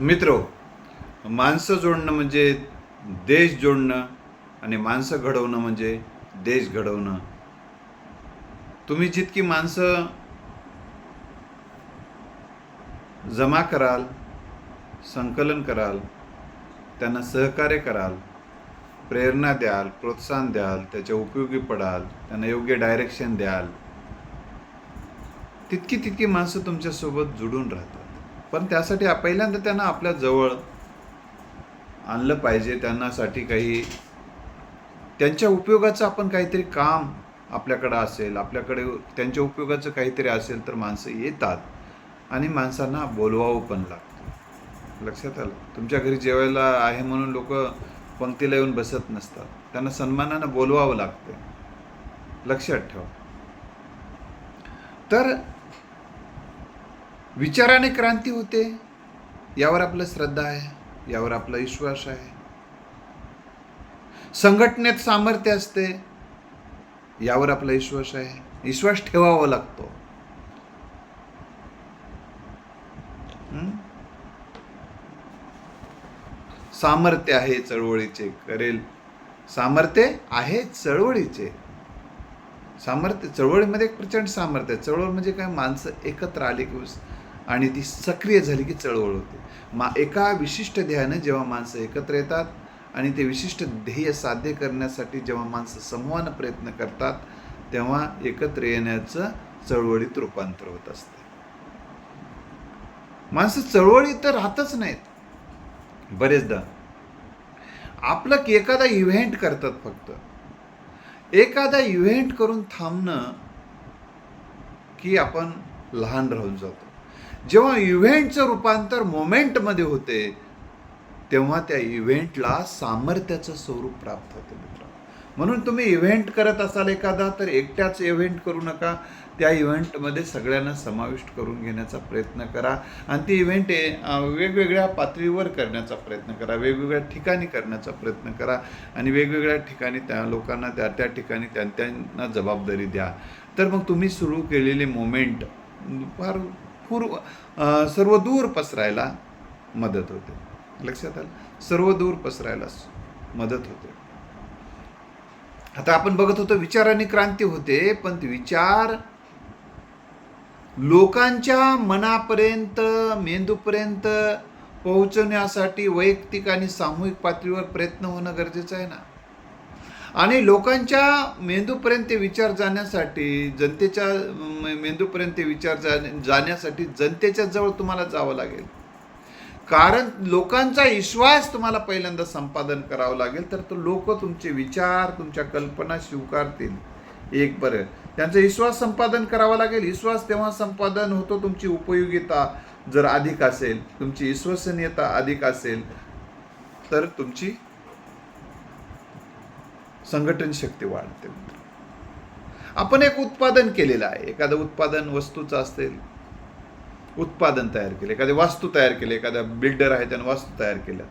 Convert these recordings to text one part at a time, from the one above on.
मित्र माणसं जोडणं म्हणजे देश जोडणं आणि माणसं घडवणं म्हणजे देश घडवणं. तुम्ही जितकी माणसं जमा कराल संकलन कराल त्यांना सहकार्य कराल प्रेरणा द्याल प्रोत्साहन द्याल त्याच्या उपयोगी पडाल त्यांना योग्य डायरेक्शन द्याल तितकी तितकी माणसं तुमच्यासोबत जुडून राहतात. पण त्यासाठी पहिल्यांदा त्यांना आपल्या जवळ आणलं पाहिजे त्यांनासाठी काही त्यांच्या उपयोगाचं आपण काहीतरी काम आपल्याकडं असेल आपल्याकडे त्यांच्या उपयोगाचं काहीतरी असेल तर माणसं येतात आणि माणसांना बोलवावं पण लागतं. लक्षात आलं? तुमच्या घरी जेवायला आहे म्हणून लोक पंक्तीला येऊन बसत नसतात. त्यांना सन्मानानं बोलवावं लागतं. लक्षात ठेवा. तर विचाराने क्रांती होते. यावर आपलं श्रद्धा आहे यावर आपला विश्वास आहे. संघटनेत सामर्थ्य असते यावर आपला विश्वास आहे. विश्वास ठेवावा लागतो. सामर्थ्य आहे चळवळीचे करेल. सामर्थ्य आहे चळवळीचे. सामर्थ्य चळवळीमध्ये एक प्रचंड सामर्थ्य चळवळ म्हणजे काय? माणसं एकत्र आली की आणि ती सक्रिय झाली की चळवळ होते. मा एका विशिष्ट ध्येयाने जेव्हा माणसं एकत्र येतात आणि ते विशिष्ट ध्येय साध्य करण्यासाठी जेव्हा माणसं समूहानं प्रयत्न करतात तेव्हा एकत्र येण्याचं चळवळीत रूपांतर होत असते. माणसं चळवळीत तर राहतच नाहीत. बरेचदा आपलं की एखादा इव्हेंट करतात फक्त. एखादा इव्हेंट करून थांबणं की आपण लहान राहून जातो. जेव्हा इव्हेंटचं रूपांतर मोमेंटमध्ये होते तेव्हा त्या इव्हेंटला सामर्थ्याचं स्वरूप प्राप्त होते मित्र म्हणून तुम्ही इव्हेंट करत असाल एखादा तर एकट्याच इव्हेंट करू नका. त्या इव्हेंटमध्ये सगळ्यांना समाविष्ट करून घेण्याचा प्रयत्न करा. आणि ती इव्हेंट वेगवेगळ्या पातळीवर करण्याचा प्रयत्न करा. वेगवेगळ्या ठिकाणी करण्याचा प्रयत्न करा. आणि वेगवेगळ्या ठिकाणी त्या लोकांना त्या त्या ठिकाणी त्यांना जबाबदारी द्या. तर मग तुम्ही सुरू केलेले मोमेंट फार पूर्व सर्वदूर सर्व दूर पसरायला मदत होते. लक्षात आलं? सर्व दूर पसरायला मदत होते. आता आपण बघत होतो विचाराने क्रांती होते पण विचार लोकांच्या मनापर्यंत मेंदूपर्यंत पोहोचवण्यासाठी वैयक्तिक आणि सामूहिक पातळीवर प्रयत्न होणं गरजेचं आहे ना? आणि लोकांच्या मेंदूपर्यंत ते विचार जाण्यासाठी जनतेच्या मेंदूपर्यंत ते विचार जा- जाण्यासाठी जनतेच्या जवळ तुम्हाला जावं लागेल. कारण लोकांचा विश्वास तुम्हाला पहिल्यांदा संपादन करावं लागेल तर तो लोक तुमचे विचार तुमच्या कल्पना स्वीकारतील. एक बरं. त्यांचा विश्वास संपादन करावा लागेल. विश्वास तेव्हा संपादन होतो तुमची उपयोगिता जर अधिक असेल तुमची विश्वसनीयता अधिक असेल तर तुमची संघटन शक्ती वाढते. आपण एक उत्पादन केलेलं आहे. एखादं उत्पादन वस्तूचं असेल उत्पादन तयार केलं. एखादी वास्तू तयार केली एखादा बिल्डर आहे त्यानं वास्तू तयार केल्या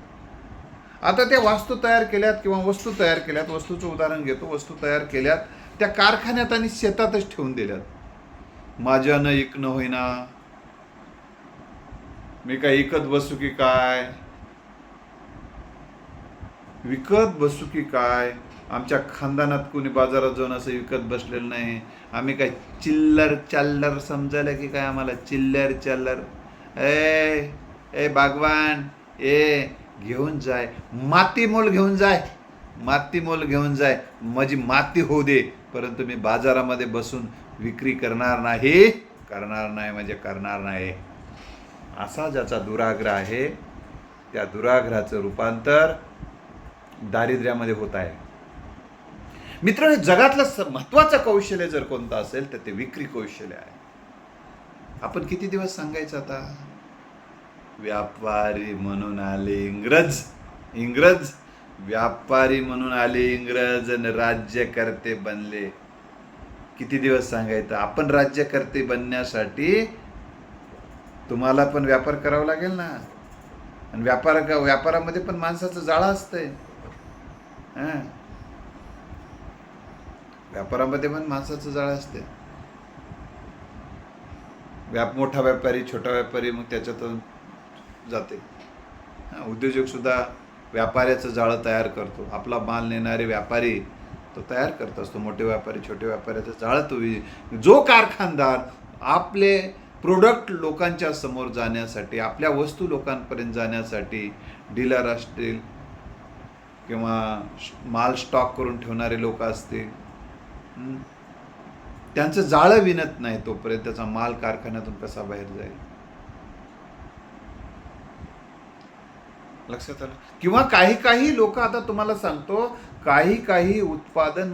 आता त्या वास्तू तयार केल्यात किंवा वस्तू तयार केल्यात वस्तूचं उदाहरण घेतो वस्तू तयार केल्यात त्या कारखान्यात आणि शेतातच ठेवून दिल्यात. माझ्यानं इकणं होईना. मी काय इकत बसू की काय? विकत बसू की काय? आमच्या खानदानात कोणी बाजारात जाऊन असं विकत बसलेलं नाही. आम्ही काय चिल्लर चाल्लर समजायला की काय आम्हाला? चिल्लर चाल्लर. ए ए बागवान ए घेऊन जाय. माती मोल घेऊन जाय. माती मोल घेऊन जाय. माझी माती होऊ दे. परंतु मी बाजारामध्ये बसून विक्री करणार नाही. करणार नाही म्हणजे करणार नाही. असा ज्याचा दुराग्रह आहे त्या दुराग्रहाचं रूपांतर दारिद्र्यामध्ये होत आहे. मित्रांनो जगातलं स- महत्वाचं कौशल्य जर कोणतं असेल तर ते विक्री कौशल्य आहे. आपण किती दिवस सांगायचं आता? व्यापारी म्हणून आले इंग्रज. इंग्रज व्यापारी म्हणून आले इंग्रज आणि राज्यकर्ते बनले. किती दिवस सांगायचं? आपण राज्यकर्ते बनण्यासाठी तुम्हाला पण व्यापार करावा लागेल ना. आणि व्यापार व्यापारामध्ये पण माणसाचं जाळं असतंय. हां? व्यापारामध्ये पण माणसाचं जाळं असते. व्याप मोठा व्यापारी छोटा व्यापारी मग त्याच्यातून जाते. उद्योजकसुद्धा उद्योजक सुद्धा व्यापाऱ्याचं जाळं तयार करतो. आपला माल नेणारे व्यापारी तो तयार करत असतो. मोठे व्यापारी छोटे व्यापाऱ्याचं जाळं तो जो कारखानदार आपले प्रोडक्ट लोकांच्या समोर जाण्यासाठी आपल्या वस्तू लोकांपर्यंत जाण्यासाठी डीलर असतील किंवा माल स्टॉक करून ठेवणारे लोक असतील त्यांचं जाळं विणत नाही तोपर्यंत त्याचा माल कारखान्यातून कसा बाहेर जाईल. लक्षात आलं? किंवा काही काही लोक आता तुम्हाला सांगतो काही काही उत्पादन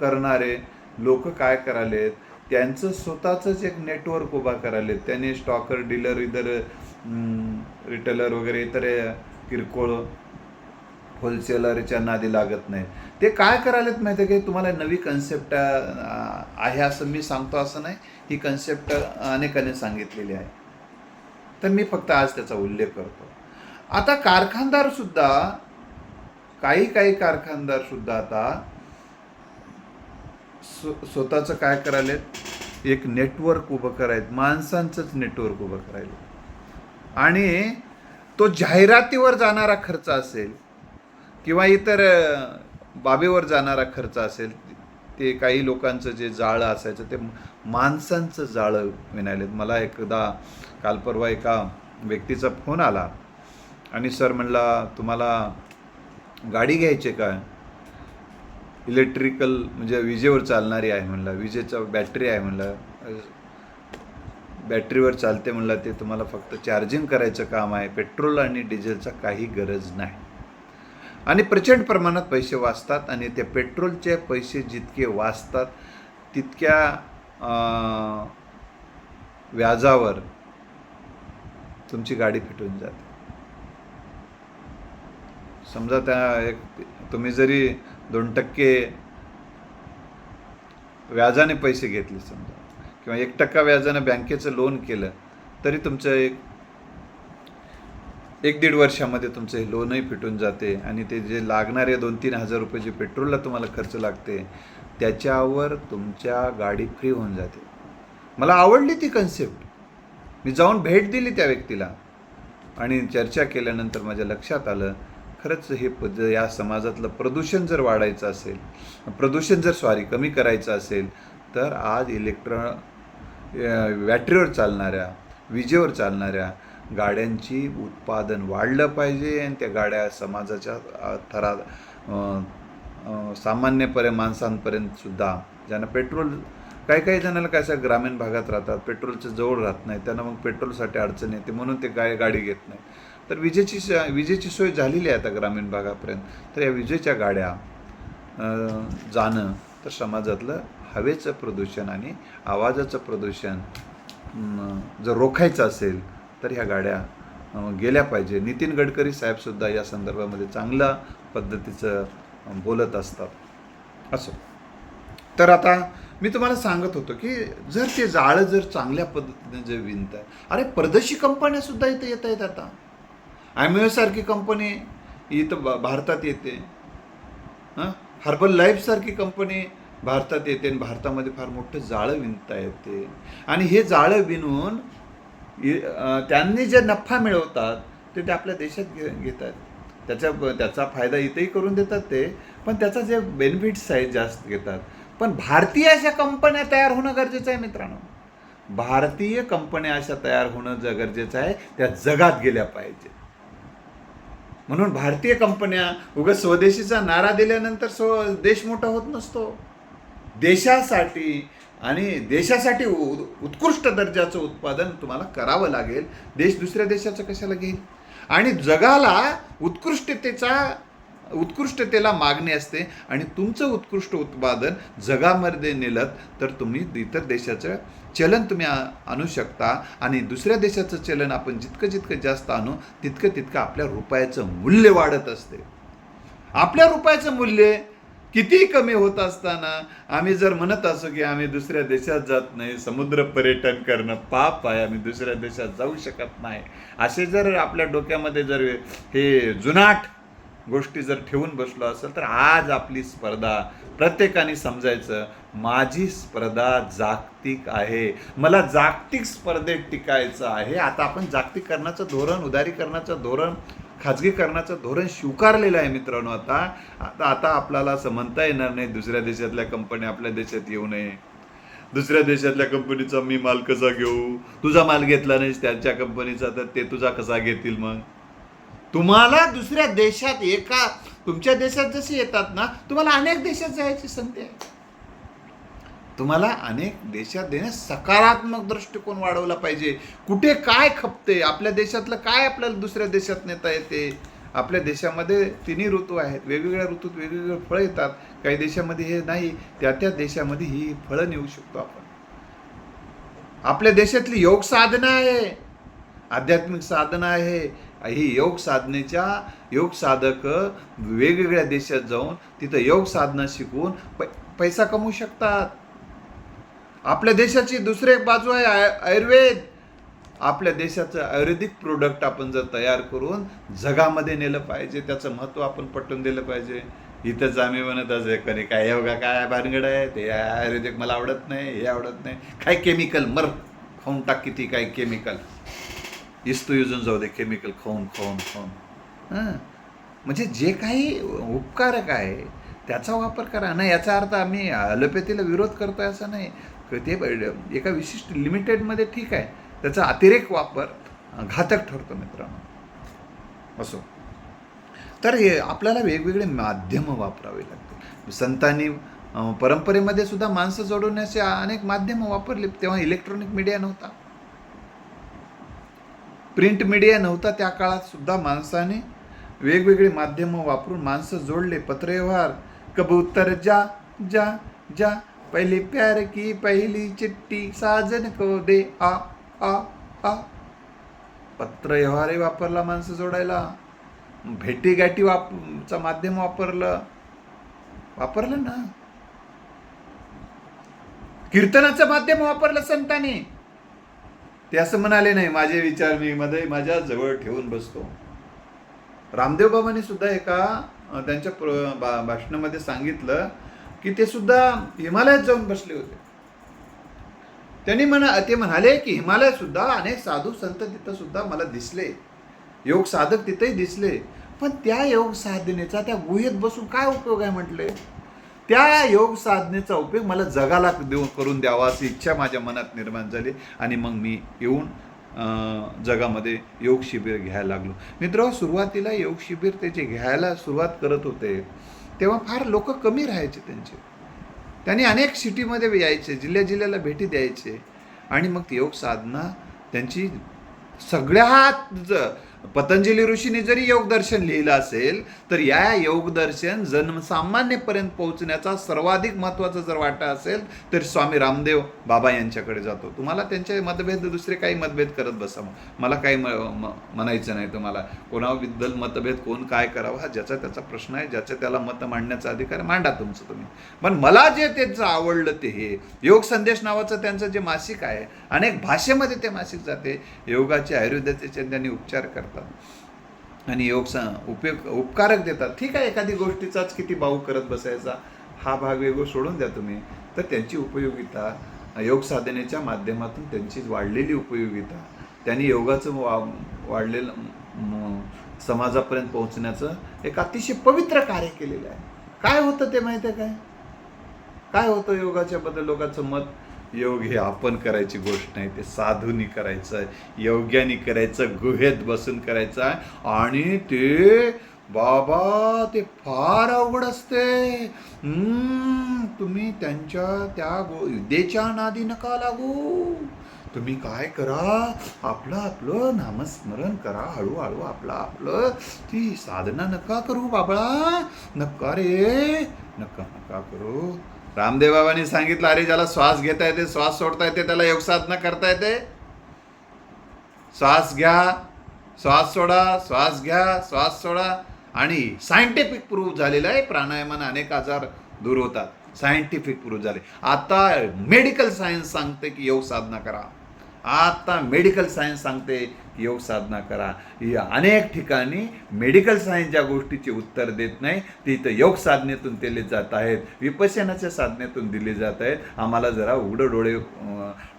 करणारे लोक काय करालेत त्यांचं स्वतःच एक नेटवर्क उभा करालेत. त्यांनी स्टॉकर डीलर इतर रिटेलर वगैरे इतर किरकोळ होलसेलरच्या नादी लागत नाही ते काय करायलेत माहिती आहे की? तुम्हाला नवी कन्सेप्ट आहे असं मी सांगतो असं नाही. ही कन्सेप्ट अनेकाने सांगितलेली आहे. तर मी फक्त आज त्याचा उल्लेख करतो. आता कारखानदार सुद्धा काही काही कारखानदार सुद्धा आता स्व- स्वतःचं काय करायलेत? एक नेटवर्क उभं करायत माणसांचंच नेटवर्क उभं करायला आणि तो जाहिरातीवर जाणारा खर्च असेल किंवा इतर बाबीवर जाणारा खर्च असेल ते काही लोकांचं जे जाळं असायचं ते माणसांचं जाळं विणायलेत मला एकदा काल परवा एका व्यक्तीचा फोन आला आणि सर म्हणला तुम्हाला गाडी घ्यायची आहे का? इलेक्ट्रिकल म्हणजे विजेवर चालणारी आहे म्हणलं. विजेचा बॅटरी आहे म्हणलं. बॅटरीवर चालते म्हणलं. ते तुम्हाला फक्त चार्जिंग करायचं काम आहे. पेट्रोल आणि डिझेलचा काही गरज नाही. आणि प्रचंड प्रमाणात पैसे वाचतात आणि त्या पेट्रोलचे पैसे जितके वाचतात तितक्या व्याजावर तुमची गाडी फिटून जाते. समजा त्या एक तुम्ही जरी दोन टक्के व्याजाने पैसे घेतले समजा किंवा एक टक्का व्याजानं बँकेचं लोन केलं तरी तुमचं एक एक दीड वर्षामध्ये तुमचं हे लोनही फिटून जाते आणि ते जे लागणारे दोन तीन हजार रुपये जे पेट्रोलला तुम्हाला खर्च लागते त्याच्यावर तुमच्या गाडी फ्री होऊन जाते. मला आवडली ती कन्सेप्ट मी जाऊन भेट दिली त्या व्यक्तीला आणि चर्चा केल्यानंतर माझ्या लक्षात आलं खरंच हे पद या समाजातलं प्रदूषण जर वाढायचं असेल प्रदूषण जर सॉरी कमी करायचं असेल तर आज इलेक्ट्रॉ बॅटरीवर चालणाऱ्या विजेवर चालणाऱ्या गाड्यांची उत्पादन वाढलं पाहिजे आणि त्या गाड्या समाजाच्या थरा सामान्यपणे सामान्यपर्यंत माणसांपर्यंत सुद्धा ज्यांना पेट्रोल काही काही जणांना काय असं ग्रामीण भागात राहतात पेट्रोलचं जवळ राहत नाही त्यांना मग पेट्रोलसाठी अडचण येते म्हणून ते गाय गाडी घेत नाही. तर विजेची स- विजेची सोय झालेली आहे आता ग्रामीण भागापर्यंत. तर या विजेच्या गाड्या जाणं तर समाजातलं हवेचं प्रदूषण आणि आवाजाचं प्रदूषण जर रोखायचं असेल तर ह्या गाड्या गेल्या पाहिजे. नितीन गडकरी साहेबसुद्धा या संदर्भामध्ये चांगल्या पद्धतीचं बोलत असतात. असो. तर आता मी तुम्हाला सांगत होतो की जर ते जाळं जर चांगल्या पद्धतीने जे विणत आहे अरे परदेशी कंपन्या सुद्धा इथे येत आहेत आता. ॲम्युसारखी कंपनी इथं ब- भारतात येते. हां? हर्बल लाईफसारखी कंपनी भारतात येते आणि भारतामध्ये फार मोठं जाळं विणता येते. आणि हे जाळं विणून त्यांनी जे नफा मिळवतात ते ते आपल्या देशात घे घेतात त्याच्या त्याचा फायदा इथेही करून देतात ते पण त्याचा जे बेनिफिट्स आहेत जास्त घेतात. पण भारतीय अशा कंपन्या तयार होणं गरजेचं आहे मित्रांनो. भारतीय कंपन्या अशा तयार होणं ज गरजेचं आहे त्या जगात गेल्या पाहिजे म्हणून भारतीय कंपन्या उगाच स्वदेशीचा नारा दिल्यानंतर स्व देश मोठा होत नसतो. देशासाठी आणि देशासाठी उ- उत्कृष्ट दर्जाचं उत्पादन तुम्हाला करावं लागेल. देश दुसऱ्या देशाचं कशाला घेईल? आणि जगाला उत्कृष्टतेचा उत्कृष्टतेला मागणी असते आणि तुमचं उत्कृष्ट उत्पादन जगामध्ये नेलं तर तुम्ही इतर देशाचं चलन तुम्ही आ- आणू शकता. आणि दुसऱ्या देशाचं चलन आपण जितकं जितकं जास्त आणू तितकं तितकं आपल्या रुपयाचं मूल्य वाढत असते. आपल्या रुपयाचं मूल्य किती कमी होत असताना आम्ही जर म्हणत असू की आम्ही दुसऱ्या देशात जात नाही समुद्र पर्यटन करणं पाप आहे आम्ही दुसऱ्या देशात जाऊ शकत नाही. असे जर आपल्या डोक्यामध्ये जर हे जुनाट गोष्टी जर ठेवून बसलो असेल तर आज आपली स्पर्धा प्रत्येकाने समजायचं माझी स्पर्धा जागतिक आहे. मला जागतिक स्पर्धेत टिकायचं आहे. आता आपण जागतिकरणाचं धोरण उदारीकरणाचं धोरण खाजगीकरणाचं धोरण स्वीकारलेलं आहे मित्रांनो आता. आता आता आपल्याला असं म्हणता येणार नाही. दुसऱ्या देशातल्या कंपन्या आपल्या देशात येऊ नये. दुसऱ्या देशातल्या कंपनीचा मी माल कसा घेऊ? तुझा माल घेतला नाहीस त्यांच्या कंपनीचा तर ते तुझा कसा घेतील मग? तुम्हाला दुसऱ्या देशात एका तुमच्या देशात जसे येतात ना तुम्हाला अनेक देशात जायची संधी आहे. तुम्हाला अनेक देशात देण्यास सकारात्मक दृष्टिकोन वाढवला पाहिजे. कुठे काय खपते? आपल्या देशातलं काय आपल्याला दुसऱ्या देशात नेता येते? आपल्या देशामध्ये तिन्ही ऋतू आहेत. वेगवेगळ्या ऋतूत वेगवेगळे फळं येतात. काही देशामध्ये हे नाही. त्या त्या देशामध्ये ही फळं नेऊ शकतो आपण. आपल्या देशातली योग साधना आहे. आध्यात्मिक साधना आहे. ही योग साधनेच्या योग साधक वेगवेगळ्या देशात जाऊन तिथं योग साधना शिकून पै पैसा कमवू शकतात. आपल्या देशाची दुसरी एक बाजू आहे आय- आयुर्वेद. आपल्या देशाचं आयुर्वेदिक प्रोडक्ट आपण जर तयार करून जगामध्ये नेलं पाहिजे त्याचं महत्त्व आपण पटवून दिलं पाहिजे. इथंच आम्ही म्हणत असे कधी काय योगा काय भानगड आहे? ते आयुर्वेदिक मला आवडत नाही हे आवडत नाही. काय केमिकल मर खाऊन टाक किती काय केमिकल इस्तू युजून जाऊ दे केमिकल खाऊन खाऊन खाऊन. हां. म्हणजे जे काही उपकारक आहे त्याचा वापर करा. ना याचा अर्थ आम्ही ॲलोपॅथीला विरोध करतोय असं नाही. ते एका विशिष्ट लिमिटेडमध्ये ठीक आहे. त्याचा अतिरेक वापर घातक ठरतो मित्रांनो. असो. तर हे आपल्याला वेगवेगळे माध्यमं वापरावे लागतील. संतांनी परंपरेमध्ये सुद्धा माणसं जोडवण्याचे अनेक माध्यमं वापरली. तेव्हा इलेक्ट्रॉनिक मीडिया नव्हता. प्रिंट मीडिया नव्हता त्या काळात सुद्धा माणसाने वेगवेगळे माध्यमं वापरून माणसं जोडले. पत्रव्यवहार कबूतर जा जा जा पहले प्यार की पहिली चिट्टी साजन को दे। आ आ आ। पत्रव्यवहारही वापरला माणसं जोडायला. भेटी गाठी वाप चं माध्यम वापरलं. वापरलं ना? कीर्तनाचं माध्यम वापरलं संतांनी. ते असं म्हणाले नाही माझे विचार मी मध्ये माझ्या जवळ ठेवून बसतो. रामदेव बाबांनी सुद्धा एका त्यांच्या प्र- भाषणामध्ये सांगितलं की ते सुद्धा हिमालयात जाऊन बसले होते. त्यांनी म्हणा ते म्हणाले की हिमालयात सुद्धा अनेक साधू संत तिथं सुद्धा मला दिसले. योग साधक तिथेही दिसले. पण त्या योग साधनेचा त्या गुहेत बसून काय उपयोग आहे म्हटले? त्या योग साधनेचा उपयोग मला जगाला देऊ करून द्यावा अशी इच्छा माझ्या मनात निर्माण झाली आणि मग मी येऊन जगामध्ये योग शिबिर घ्यायला लागलो. मित्र सुरुवातीला योग शिबिर त्याचे घ्यायला सुरुवात करत होते तेव्हा फार लोक कमी राहायचे त्यांचे. त्यांनी अनेक सिटीमध्ये यायचे जिल्ह्या जिल्ह्याला भेटी द्यायचे. आणि मग योग साधना त्यांची सगळ्यात पतंजली ऋषीने जरी योगदर्शन लिहिलं असेल तर या योगदर्शन जनसामान्यपर्यंत पोहोचण्याचा सर्वाधिक महत्त्वाचा जर वाटा असेल तर स्वामी रामदेव बाबा यांच्याकडे जातो. तुम्हाला त्यांचे मतभेद दुसरे काही मतभेद करत बसा मला काही म- म्हणायचं नाही तुम्हाला. कोणाबद्दल मतभेद कोण काय करावं हा ज्याचा त्याचा प्रश्न आहे. ज्याचं त्याला मत मांडण्याचा अधिकार मांडा तुमचं तुम्ही. पण मला जे त्यांचं आवडलं ते हे. योग संदेश नावाचं त्यांचं जे मासिक आहे अनेक भाषेमध्ये ते मासिक जाते. योगाचे आयुर्वेदाचे त्यांनी उपचार करतात. आणि योग स उपयोग उपकारक देतात. ठीक आहे एखादी गोष्टीचाच किती भाऊ करत बसायचा हा भाग वेगळं सोडून द्या तुम्ही. तर त्यांची उपयोगिता योग साधनेच्या माध्यमातून त्यांची वाढलेली उपयोगिता त्यांनी योगाचं वा वाढलेलं समाजापर्यंत पोहोचण्याचं एक अतिशय पवित्र कार्य केलेलं आहे. काय होतं ते माहिती आहे काय? काय होतं योगाच्या बद्दल लोकांचं मत? योग हे आपण करायची गोष्ट नाही ते साधूनी करायचं आहे योग्यानी करायचं गुहेत बसून करायचं आहे आणि ते बाबा ते फार अवघड असते. हम्म, तुम्ही त्यांच्या त्या गो विद्येच्या नादी नका लागू. तुम्ही काय करा आपलं आपलं नामस्मरण करा हळूहळू आपलं आपलं ती साधना नका करू बाबळा. नका रे नका नका करू. रामदेव बाबांनी सांगितलं अरे ज्याला श्वास घेता येते श्वास सोडता येते त्याला योगसाधना करता येते. श्वास घ्या श्वास सोडा श्वास घ्या श्वास सोडा. आणि सायंटिफिक प्रूफ झालेलं आहे प्राणायामाने अनेक आजार दूर होतात. सायंटिफिक प्रूफ झाले. आता मेडिकल सायन्स सांगते की योग साधना करा. आता मेडिकल सायन्स सांगते की योग साधना करा. या अनेक ठिकाणी मेडिकल सायन्स ज्या गोष्टीचे उत्तर देत नाही ते इथं योग साधनेतून दिले जात आहेत. विपश्यनाच्या साधनेतून दिले जात आहेत. आम्हाला जरा उघडं डोळे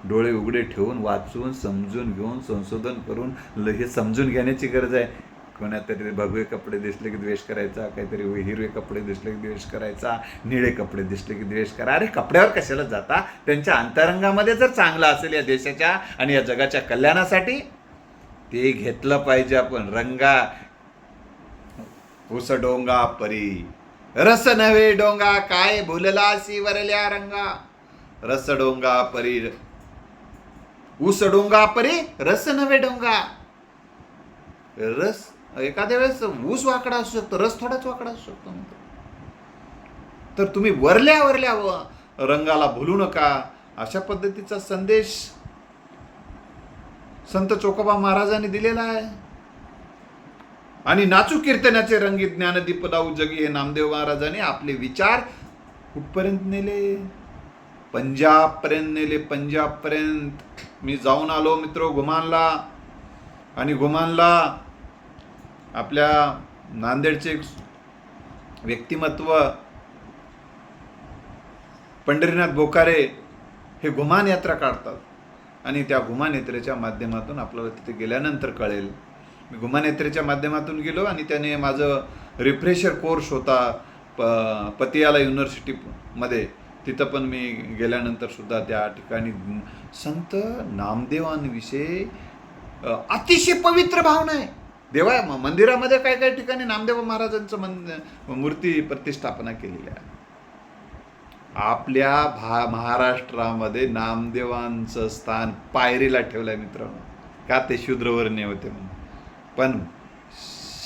डोळे उघडे ठेवून वाचून समजून घेऊन संशोधन करून ल- हे समजून घेण्याची गरज आहे. कोणातरी भगवे कपडे दिसले की द्वेष करायचा काहीतरी हिरवे कपडे दिसले की द्वेष करायचा निळे कपडे दिसले की द्वेष करा. अरे कपड्यावर कशाला जाता? त्यांच्या अंतरंगामध्ये जर चांगलं असेल या देशाच्या आणि या जगाच्या कल्याणासाठी ते घेतलं पाहिजे आपण. रंगा उस डोंगा परी. रस नव्हे डोंगा काय भुलला वरल्या रंगा. रस डोंगा परी. ऊस डोंगा परी रस नव्हे डोंगा. रस एखाद्या वेळेस ऊस वाकडा असू शकतो रस थोडाच वाकडा असू शकतो म्हणतो. तर तुम्ही वरल्या वरल्या रंगाला भुलू नका. अशा पद्धतीचा संदेश संत चोकोबा महाराजांनी दिलेला आहे. आणि नाचू कीर्तनाचे रंगी ज्ञानदीप दाऊ जगी हे नामदेव महाराजांनी आपले विचार कुठपर्यंत नेले? पंजाबपर्यंत नेले पंजाबपर्यंत. मी जाऊन आलो मित्र घुमानला आणि घुमानला आपल्या नांदेडचे व्यक्तिमत्व पंढरीनाथ बोकारे हे घुमान यात्रा काढतात. आणि त्या घुमान यात्रेच्या माध्यमातून आपल्याला तिथे गेल्यानंतर कळेल. मी घुमान यात्रेच्या माध्यमातून गेलो आणि त्याने माझं रिफ्रेशर कोर्स होता प पतियाला युनिव्हर्सिटीमध्ये. तिथं पण मी गेल्यानंतर सुद्धा त्या ठिकाणी संत नामदेवांविषयी अतिशय पवित्र भावना आहे. देवा मंदिरामध्ये काही काही ठिकाणी नामदेव महाराजांचं मन मूर्ती प्रतिष्ठापना केलेली आहे? आपल्या भा महाराष्ट्रामध्ये नामदेवांचं स्थान पायरीला ठेवलं आहे मित्रांनो. का ते शूद्रवर्णीय होते म्हणून. पण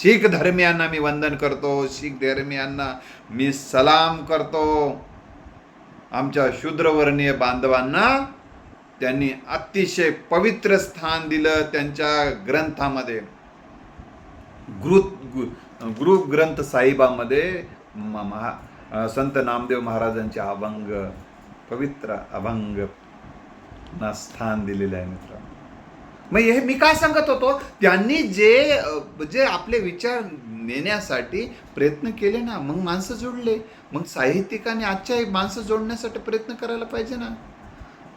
शीख धर्मियांना मी वंदन करतो शीख धर्मियांना मी सलाम करतो. आमच्या शूद्रवर्णीय बांधवांना त्यांनी अतिशय पवित्र स्थान दिलं त्यांच्या ग्रंथामध्ये. गुरु गु- गुरु ग्रंथ साहिबामध्ये महा संत नामदेव महाराजांचे अभंग पवित्र अभंग ना स्थान दिलेलं आहे मित्रांनो. मग हे मी काय सांगत होतो त्यांनी जे जे आपले विचार नेण्यासाठी प्रयत्न केले ना मग माणसं जोडले. मग साहित्यिकांनी आजच्या माणसं जोडण्यासाठी प्रयत्न करायला पाहिजे ना.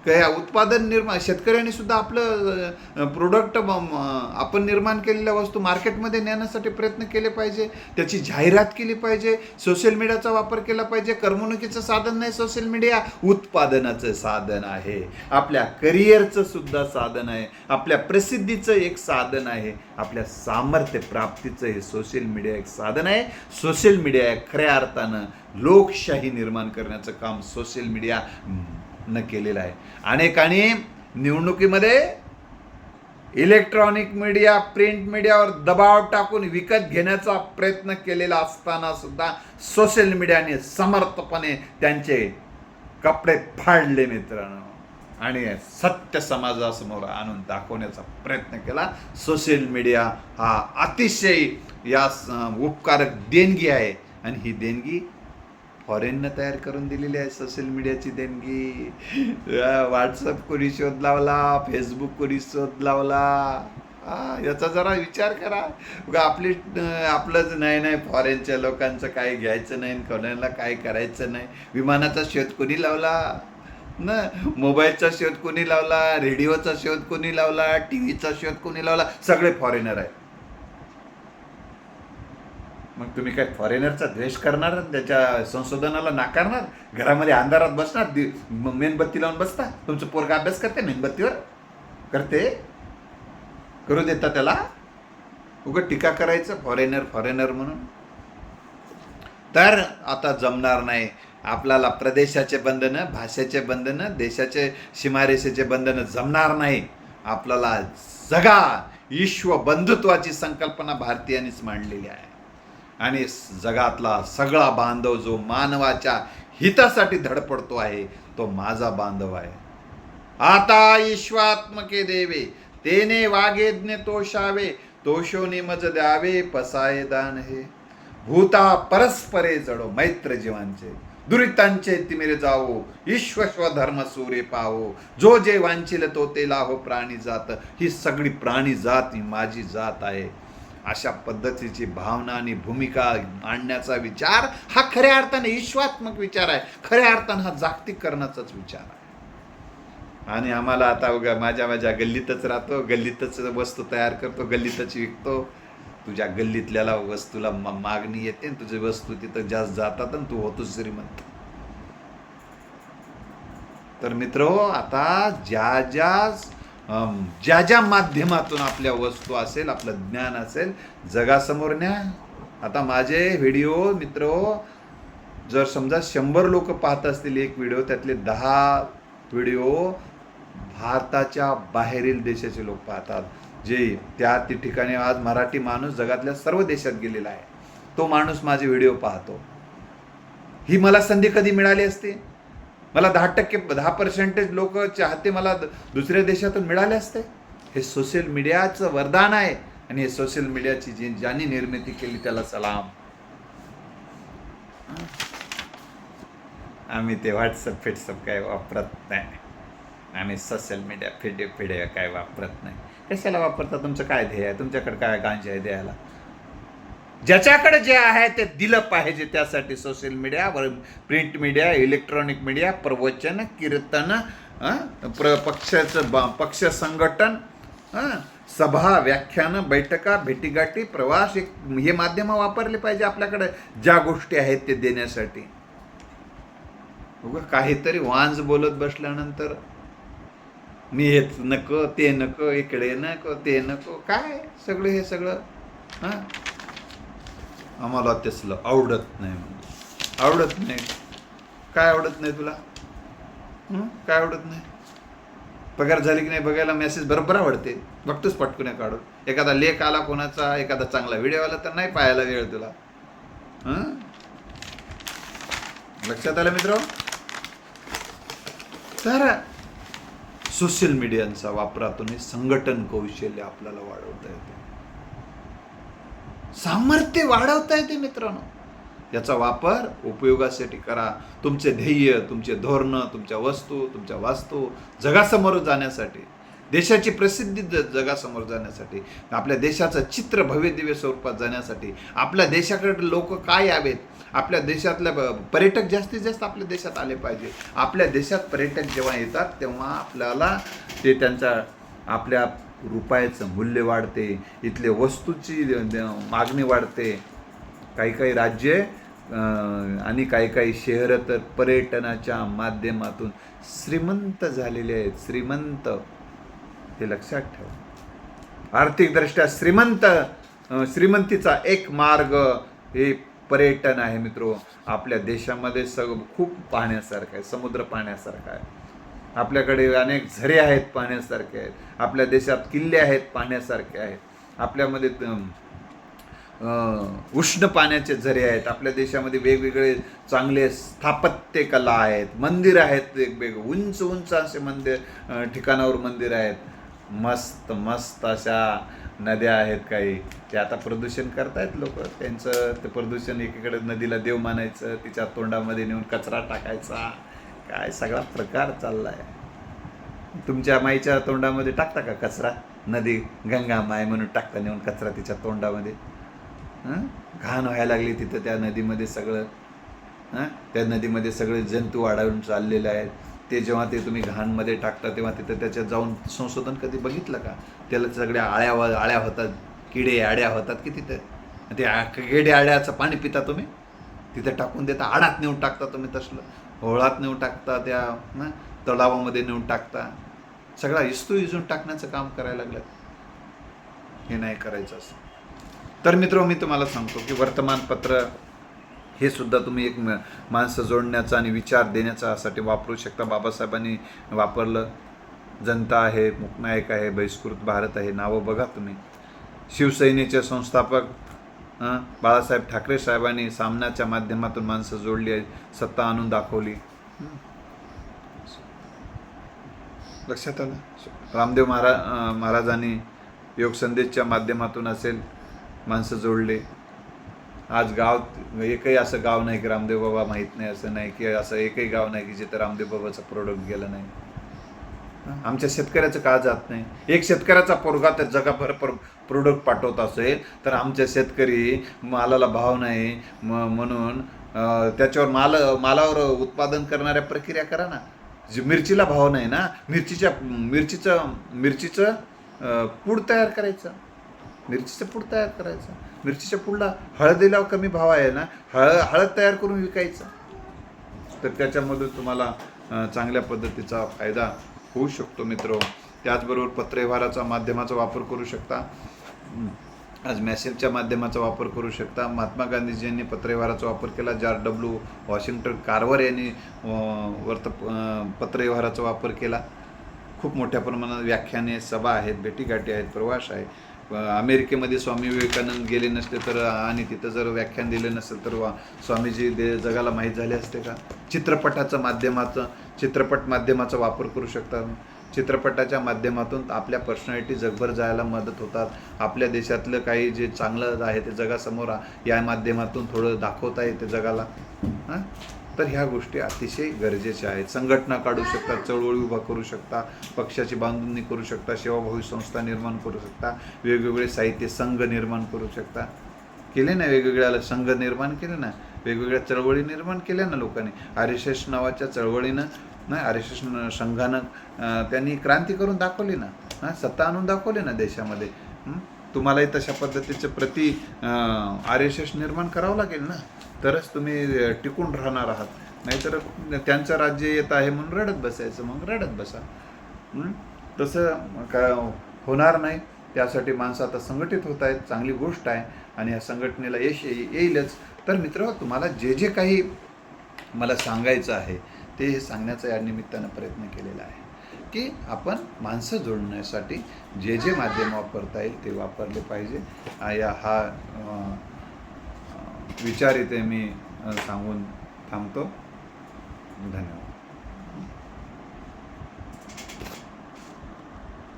काय उत्पादन निर्माण शेतकऱ्यांनी सुद्धा आपलं प्रोडक्ट आपण निर्माण केलेल्या वस्तू मार्केटमध्ये नेण्यासाठी प्रयत्न केले पाहिजे त्याची जाहिरात केली पाहिजे सोशल मीडियाचा वापर केला पाहिजे करमणुकीचं साधन नाही सोशल मीडिया उत्पादनाचं साधन आहे. आपल्या करिअरचं सुद्धा साधन आहे. आपल्या प्रसिद्धीचं एक साधन आहे. आपल्या सामर्थ्य प्राप्तीचं हे सोशल मीडिया एक साधन आहे. सोशल मीडिया खऱ्या अर्थानं लोकशाही निर्माण करण्याचं काम सोशल मीडिया न केलेला आहे. अनेकांनी निवडणुकीमध्ये इलेक्ट्रॉनिक मीडिया प्रिंट मीडियावर दबाव टाकून विकत घेण्याचा प्रयत्न केलेला असताना सुद्धा सोशल मीडियाने समर्थपणे त्यांचे कपडे फाडले मित्रांनो. आणि सत्य समाजासमोर आणून दाखवण्याचा प्रयत्न केला. सोशल मीडिया हा अतिशय या उपकारक देणगी आहे. आणि ही देणगी फॉरेननं तयार करून दिलेली आहे सोशल मीडियाची देणगी. व्हॉट्सअप कोणी शोध लावला फेसबुक कोणी शोध लावला. हा, याचा जरा विचार करा. आपली आपलंच नाही नाही फॉरेनच्या लोकांचं काय घ्यायचं नाही कोणाला काय करायचं नाही. विमानाचा शोध कोणी लावला? न मोबाईलचा शोध कोणी लावला? रेडिओचा शोध कोणी लावला? टी व्हीचा शोध कोणी लावला? सगळे फॉरेनर आहेत. मग तुम्ही काय फॉरेनरचा द्वेष करणार? त्याच्या संशोधनाला नाकारणार? घरामध्ये अंधारात बसणार? दि- मेणबत्ती लावून बसता? तुमचं पोरगा अभ्यास करते मेणबत्तीवर? करते? करू देता त्याला? उगं टीका करायचं फॉरेनर फॉरेनर म्हणून. तर आता जमणार नाही. आपल्याला प्रदेशाचे बंधनं भाषेचे बंधनं देशाचे सीमारेषेचे बंधनं जमणार नाही. आपल्याला जगा विश्व बंधुत्वाची संकल्पना भारतीयांनीच मांडलेली आहे. आणि जगातला सगळा बांधव जो मानवाच्या हितासाठी धडपडतो आहे तो माझा बांधव आहे. आता ईश्वात्मके देवे तेने वागेज्ञ तोषावे तोषो मज द्यावे पसाय दान हे. भूता परस्परे जडो मैत्र जीवांचे दुरितांचे तिमिरे जावो ईश्वस्व धर्म सूर्य पाहो जो जे वांचिल तो ते लाहो प्राणी जात ही सगळी प्राणी जात ही माझी जात आहे. अशा पद्धतीची भावना आणि भूमिका मांडण्याचा विचार हा खऱ्या अर्थाने ईश्वात्मक विचार आहे. खऱ्या अर्थाने हा जागतिककरणाचाच विचार आहे. आणि आम्हाला आता उगा माझ्या माझ्या गल्लीतच राहतो गल्लीतच वस्तू तयार करतो गल्लीतच विकतो. तुझ्या गल्लीतल्याला वस्तूला मा- मागणी येते आणि तुझी वस्तू तिथं जास्त जातात आणि तू होतो श्रीमंत तर मित्र हो, आता ज्या ज्या ज्या ज्या माध्यमातून आपल्या वस्तू असेल आपलं ज्ञान असेल जगासमोर न्या. आता माझे व्हिडिओ मित्र जर समजा शंभर लोक पाहत असतील एक व्हिडिओ त्यातले दहा व्हिडिओ भारताच्या बाहेरील देशाचे लोक पाहतात. जे त्या ती ठिकाणी आज मराठी माणूस जगातल्या सर्व देशात गेलेला आहे. तो माणूस माझे व्हिडिओ पाहतो. ही मला संधी कधी मिळाली असते? मला दहा टक्के दहा पर्सेंटेज लोक चाहते मला दुसऱ्या देशातून मिळाले असते. हे सोशल मीडियाचं वरदान आहे आणि हे सोशल मीडियाची जी ज्यांनी निर्मिती केली त्याला सलाम. आम्ही ते व्हॉट्सअप फिट्सअप काय वापरत नाही. आम्ही सोशल मीडिया फिडे फिडे काय वापरत नाही. कशाला वापरता? तुमचं काय ध्येय आहे? तुमच्याकडे काय गांजे आहे द्यायला ज्याच्याकडे जे आहे ते दिलं पाहिजे त्यासाठी social media print media electronic media प्रवचन कीर्तन प्र पक्षाचं ब- पक्ष संघटन सभा व्याख्यानं बैठका भेटीगाठी प्रवास एक हे माध्यमं वापरले पाहिजे आपल्याकडे ज्या गोष्टी आहेत ते देण्यासाठी. उगा काहीतरी वांज बोलत बसल्यानंतर मी हेच नको ते नको इकडे नको ते नको काय सगळं हे सगळं हां? आम्हाला तसलं आवडत नाही म्हणजे आवडत नाही. काय आवडत नाही तुला? काय आवडत नाही? पगार झाली की नाही बघायला मेसेज बरोबर आवडते. बघतोच पटकून काढून. एखादा लेख आला कोणाचा एखादा चांगला व्हिडिओ आला तर नाही पाहायला वेळ तुला. लक्षात आलं मित्र? तर सोशल मीडियाचा वापरातून हे संघटन कौशल्य आपल्याला वाढवता येते. सामर्थ्य वाढवता येते मित्रांनो. याचा वापर उपयोगासाठी करा. तुमचे ध्येय तुमचे धोरणं तुमच्या वस्तू तुमच्या वास्तू जगासमोर जाण्यासाठी देशाची प्रसिद्धी जगासमोर जाण्यासाठी आपल्या देशाचं चित्र भव्यदिव्य स्वरूपात जाण्यासाठी आपल्या देशाकडे लोक काय यावेत? आपल्या देशातल्या ब- पर्यटक जास्तीत जास्त आपल्या देशात आले पाहिजे. आपल्या देशात पर्यटक जेव्हा येतात तेव्हा आपल्याला ते त्यांचा आपल्या रुपयाचं मूल्य वाढते इथले वस्तूची मागणी वाढते. काही काही राज्ये आणि काही काही शहरं तर पर्यटनाच्या माध्यमातून श्रीमंत झालेले आहेत. श्रीमंत. हे लक्षात ठेवा. आर्थिकदृष्ट्या श्रीमंत श्रीमंतीचा एक मार्ग हे पर्यटन आहे मित्रो. आपल्या देशामध्ये सग खूप पाहण्यासारखं आहे समुद्र पाहण्यासारखा आहे. आपल्याकडे अनेक झरे आहेत पाहण्यासारखे आहेत. आपल्या देशात किल्ले आहेत पाहण्यासारखे आहेत. आपल्यामध्ये उष्ण पाण्याचे झरे आहेत. आपल्या देशामध्ये वेगवेगळे चांगले स्थापत्य कला आहेत. मंदिर आहेत वेगवेगळे. उंच उंच असे मंदिर ठिकाणावर मंदिर आहेत. मस्त मस्त अशा नद्या आहेत काही. ते आता प्रदूषण करतायत लोक. त्यांचं ते प्रदूषण एकीकडे नदीला देव मानायचं तिच्या तोंडामध्ये नेऊन कचरा टाकायचा. काय सगळा प्रकार चाललाय. तुमच्या माईच्या तोंडामध्ये टाकता का कचरा? नदी गंगा माय म्हणून टाकता नेऊन कचरा तिच्या तोंडामध्ये. घाण व्हायला लागली तिथं त्या नदीमध्ये सगळं. हां? त्या नदीमध्ये सगळे जंतू वाढवून चाललेले आहेत. ते जेव्हा ते तुम्ही घाणमध्ये टाकता तेव्हा तिथं त्याच्यात जाऊन संशोधन कधी बघितलं का? त्याला सगळ्या आळ्या आळ्या होतात किडे आड्या होतात की तिथं? ते किडे आड्याचं पाणी पिता तुम्ही? तिथं टाकून देता आडात नेऊन टाकता तुम्ही तसलं. होळात नेऊन टाकता त्या तलावामध्ये नेऊन टाकता. सगळा इस्तू इजून टाकण्याचं काम करायला लागलं हे नाही करायचं असं. तर मित्र मी तुम्हाला सांगतो की वर्तमानपत्र हे सुद्धा तुम्ही एक माणसं जोडण्याचा आणि विचार देण्याच्यासाठी वापरू शकता. बाबासाहेबांनी वापरलं. जनता आहे मुकनायक आहे बहिष्कृत भारत आहे नावं बघा तुम्ही. शिवसेनेचे संस्थापक हं, बाळासाहेब ठाकरे साहेबांनी सामन्याच्या माध्यमातून माणसं जोडली सत्ता आणून दाखवली. लक्षात आलं रामदेव महाराज अं, महाराजांनी योग संदेशच्या माध्यमातून असेल माणसं जोडले आज गाव एकही असं गाव नाही की रामदेव बाबा माहीत नाही असं नाही की असं एकही गाव नाही की जिथं रामदेव बाबाचं प्रोडक्ट गेलं नाही? आमच्या शेतकऱ्याचं का जात नाही? एक शेतकऱ्याचा पोरगा त्या जगाभर प्रोडक्ट पाठवत असेल तर आमचे शेतकरी मालाला भाव नाही म म्हणून त्याच्यावर माल मालावर उत्पादन करणाऱ्या प्रक्रिया करा ना. जी मिरचीला भाव नाही ना मिरचीच्या मिरचीचं मिरचीचं पूड तयार करायचं. मिरचीचं पूड तयार करायचं. मिरचीच्या पुडला हळदीला कमी भाव आहे ना हळद हळद तयार करून विकायचं. तर त्याच्यामधून तुम्हाला चांगल्या पद्धतीचा फायदा होऊ शकतो मित्र. त्याचबरोबर पत्रव्यवहाराचा माध्यमाचा वापर करू शकता. आज मॅसेजच्या माध्यमाचा वापर करू शकता. महात्मा गांधीजींनी पत्रव्यवहाराचा वापर केला. जॉर्ज डब्ल्यू वॉशिंग्टन कार्वर यांनी वर्त पत्रव्यवहाराचा वापर केला. खूप मोठ्या प्रमाणात व्याख्याने सभा आहेत भेटीगाठी आहेत प्रवास आहे. अमेरिकेमध्ये स्वामी विवेकानंद गेले नसते तर आणि तिथं जर व्याख्यान दिलं नसेल तर वा स्वामीजी दे जगाला माहीत झाले असते का? चित्रपटाचं माध्यमाचं चित्रपट माध्यमाचा वापर करू शकतात. चित्रपटाच्या माध्यमातून आपल्या पर्सनॅलिटी जगभर जायला मदत होतात. आपल्या देशातलं काही जे चांगलं आहे ते जगासमोर या माध्यमातून थोडं दाखवता येते जगाला. हां? तर ह्या गोष्टी अतिशय गरजेच्या आहेत. संघटना काढू शकता चळवळी उभा करू शकता पक्षाची बांधणी करू शकता सेवाभावी संस्था निर्माण करू शकता वेगवेगळे साहित्य संघ निर्माण करू शकता. केले ना वेगवेगळ्या संघ निर्माण केले ना वेगवेगळ्या चळवळी निर्माण केल्या ना लोकांनी. आर एस एस नावाच्या चळवळीनं नाही आर एस एस संघानं त्यांनी क्रांती करून दाखवली ना सत्ता आणून दाखवली ना देशामध्ये. तुम्हालाही तशा पद्धतीचं प्रति आर एस एस निर्माण करावं लागेल ना? तरच तुम्ही टिकून राहणार आहात. नाहीतर त्यांचं राज्य येत आहे म्हणून रडत बसायचं मग रडत बसा. तसं का होणार नाही. त्यासाठी माणसं आता संघटित होत आहेत चांगली गोष्ट आहे. आणि या संघटनेला यश येईलच. तर मित्र तुम्हाला जे जे काही मला सांगायचं आहे ते हे सांगण्याचा या निमित्तानं प्रयत्न केलेला आहे. की आपण माणसं जोडण्यासाठी जे जे माध्यम वापरता येईल ते वापरले पाहिजे. या हा विचार इथे मी सांगून थांबतो. धन्यवाद.